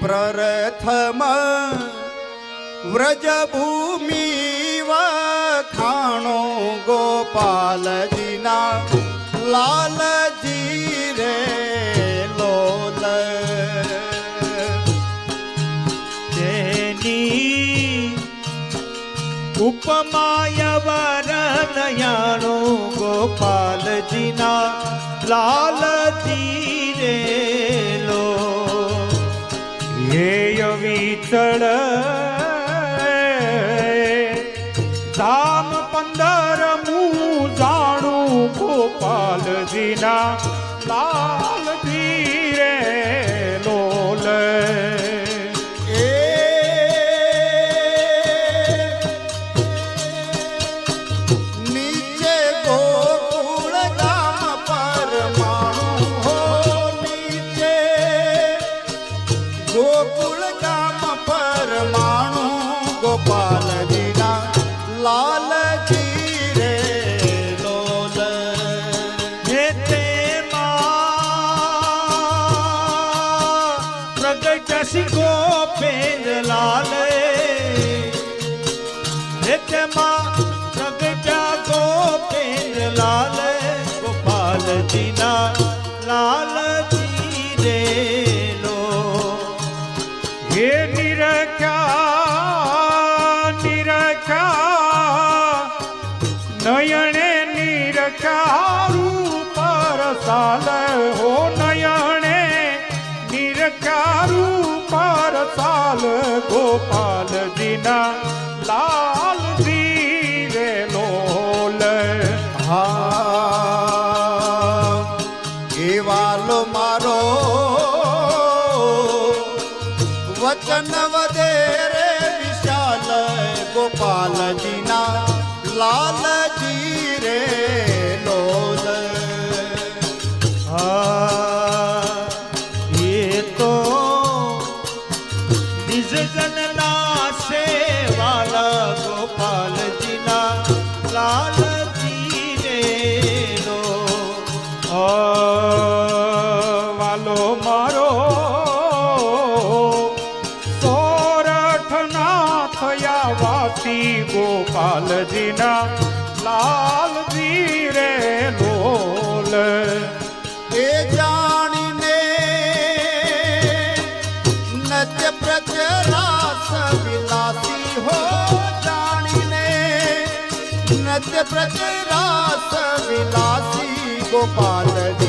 પ્રથમ વ્રજભૂમિ વખાણો ગોપાલજીના લાલજી રે લોલ. તેની ઉપમાય વરણયાણો ગોપાલજીના લાલજી રે ભૂષણ ધામ પંદર હું જાણું ગોપાલજીના લાલ નયણે નિરકારું પરસાલ. હો નયણે નિરકારું પરસાલ ગોપાલજીના લાલ દીવે લોલ હા એવાલો મારો વચન વધે રે વિશાલ ગોપાલજીના લાલ પ્રતિ રાસ વિલાસી ગોપાલજી.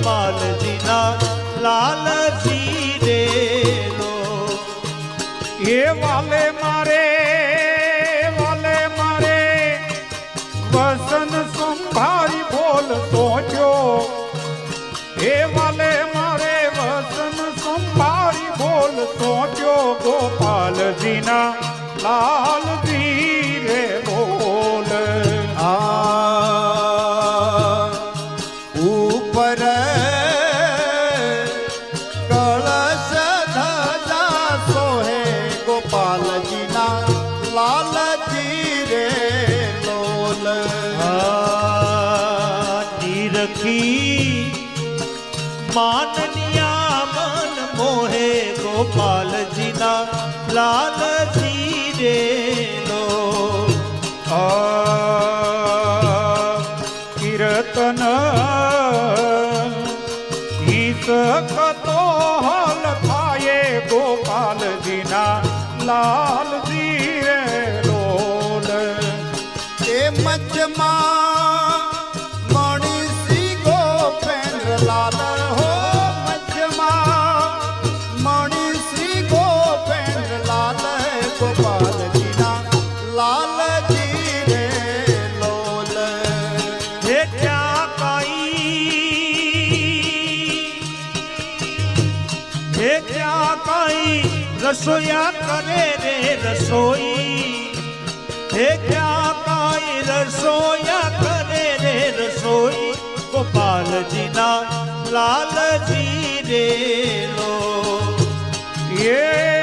ગોપાલજીના લાલજી રે લો એ વાલે મારે વાલે મારે વસન ગોપાલજીના લાલજી રે લોલ રખી માનનિયા મન મોહે ગોપાલજીના લાલજી રે લો કીર્તન કતો હલ થાય ગોપાલજીના લાલજી રસોયા કરે રે રસોઈ. હે ક્યાં કાઈ રસોયા કરે રે રસોઈ? ગોપાલજીના લાલજી રે લો એ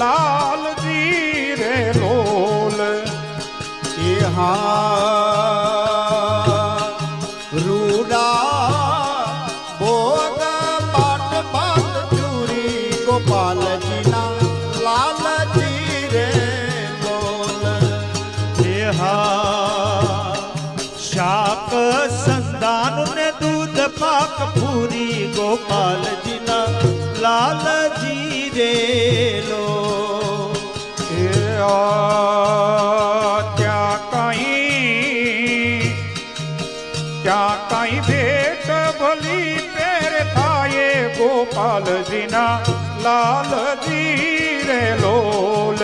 લાલજી રે લોલ એ હા રૂડા ભોગ પાટ પાટ ચૂરી ગોપાલજીના લાલજી રે લોલ દેહા શાક સંતાન ને દૂધ પાક પૂરી ગોપાલજીના લાલજી રે લો એ ત્યાં કઈ ત્યાં કઈ ભેટ ભલી પેર થાય ગોપાલજીના લાલજી રે લોલ.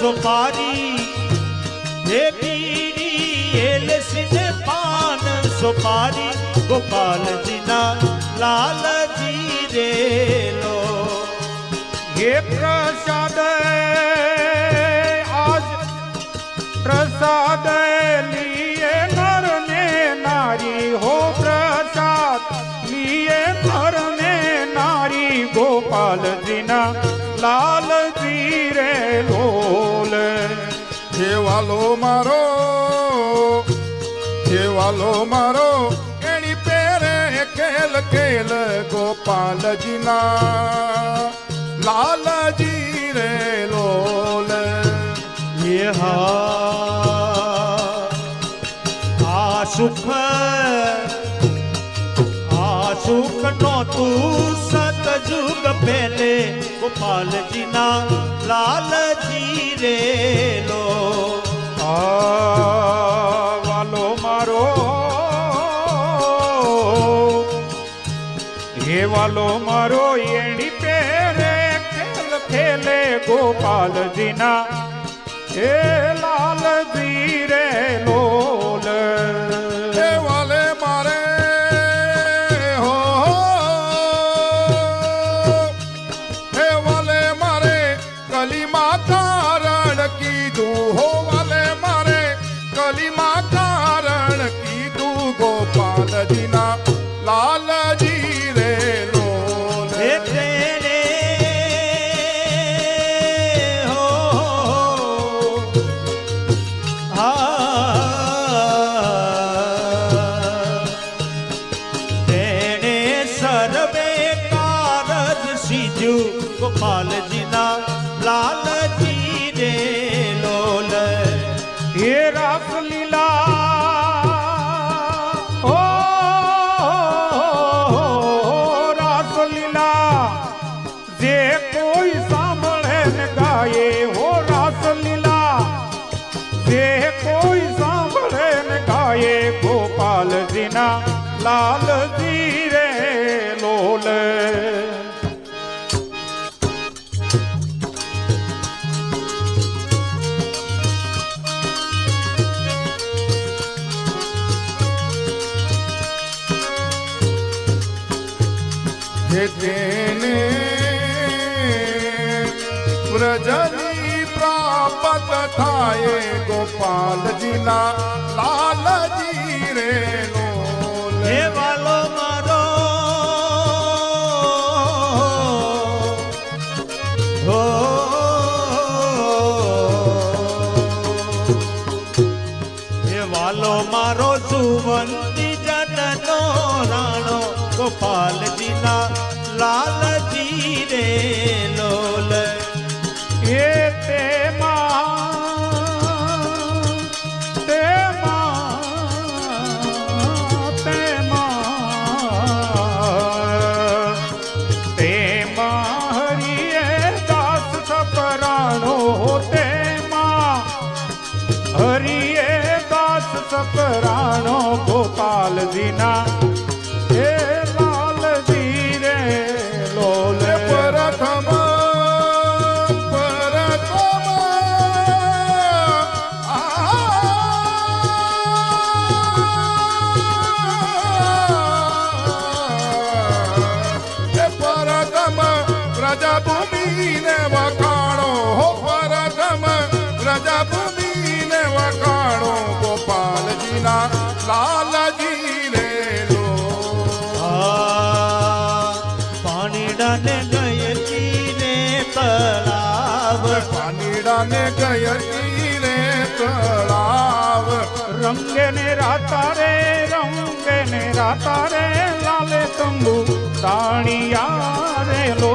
સુપારી. હે પીડી એલસીને પાન સુપારી. ગોપાલજીના લાલજી રે લો હે પ્રસાદ વાલો મારો હે વાલો મારો, એની પેરે ખેલ ખેલ ગોપાલજીના. લાલજી રે લોલ, એ હા. આ સુખ આ સુખ નો તું સતજુગ પહેલે ગોપાલજીના લાલજી રે લો આ વાલો મારો. હે વાલો મારો એણી પેરે ખેલ ખેલે ગોપાલજીના. હે લાલજી રે લાલજી તેને વ્રજની પ્રાપ્ત થાય ગોપાલજીના લાલજી રે વાલો મારો વાલો મારો સુવંતી જનનો રાણો ગોપાલજીના લાલજી રે લોલ. એ તેમાં તેમાં તેમાં. તેમાં હરિએ દાસ સપરાણો તેમાં. હરિએ દાસ સપરાણો ગોપાલજીના પાણીડાને ગયતી ને તળાવ. પાનીડાને ગયતી રે તળાવ. રંગે ને રાતા રે રંગે ને રાતા રે લાલે તંબુ તાણિયા રે લો.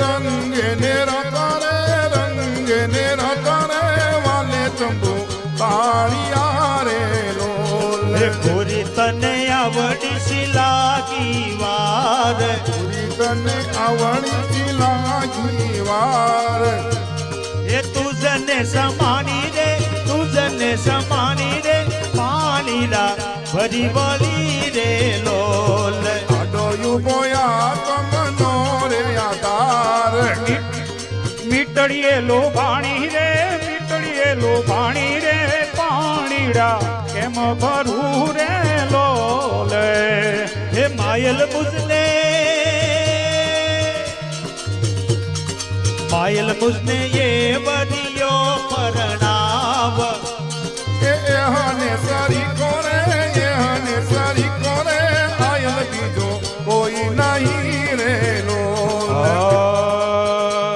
રંગે ને રાતા રે રંગે ને રાતા રે વાલે તંબુ તાણિયા રે લો હે પૂરી તને અવણી લાગી વાર. એ તુજને સમાની રે તુજને સમાની રે પાણીડા ભરી વળી રે લોલ. આડોયું બોયા તમનો રે આધાર. મીટડીએ લો ભાણી રે મીટડીએ લો ભાણી રે પાણીડા કેમ ભરું રે લોલ? હે માયલ મુજને માયલ મુજને એ બનિયો પરણાવ